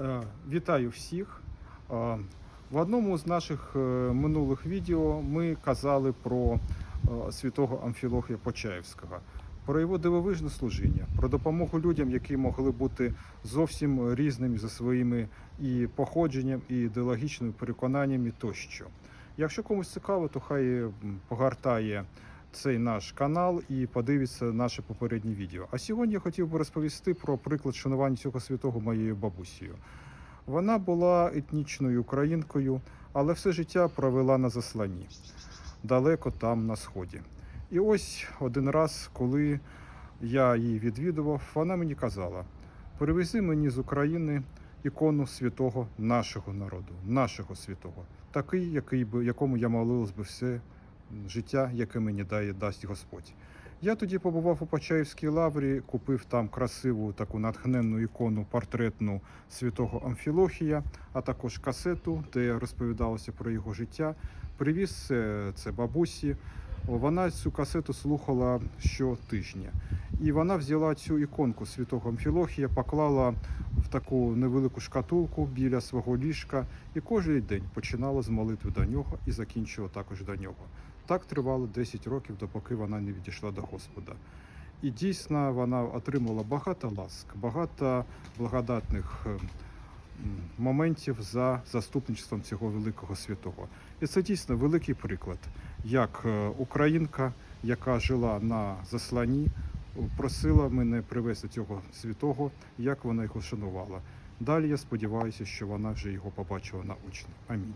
Е, Вітаю всіх. Е, В одному з наших е, минулих відео ми казали про святого Амфілохія Почаївського, про його дивовижне служіння, про допомогу людям, які могли бути зовсім різними за своїми і походженням, і ідеологічними переконаннями тощо. Якщо комусь цікаво, то хай м, погортає цей наш канал і подивиться наше попереднє відео. А сьогодні я хотів би розповісти про приклад шанування цього святого моєю бабусею. Вона була етнічною українкою, але все життя провела на засланні, далеко там на сході. І ось один раз, коли я її відвідував, вона мені казала: привези мені з України ікону святого нашого народу, нашого святого, такий, який би, якому я молилась би все життя, яке мені дає дасть Господь. Я тоді побував у Почаївській лаврі, купив там красиву таку натхненну ікону портретну святого Амфілохія, а також касету, де розповідалося про його життя. Привіз це, бабусі. Вона цю касету слухала щотижня. І вона взяла цю іконку святого Амфілохія, поклала в таку невелику шкатулку біля свого ліжка і кожен день починала з молитви до нього і закінчувала також до нього. Так тривало 10 років, допоки вона не відійшла до Господа. І дійсно вона отримала багато ласк, багато благодатних е, моментів за заступництвом цього великого святого. І це дійсно великий приклад, як е, українка, яка жила на засланні, просила мене привезти цього святого, як вона його шанувала. Далі я сподіваюся, що вона вже його побачила наочно. Амінь.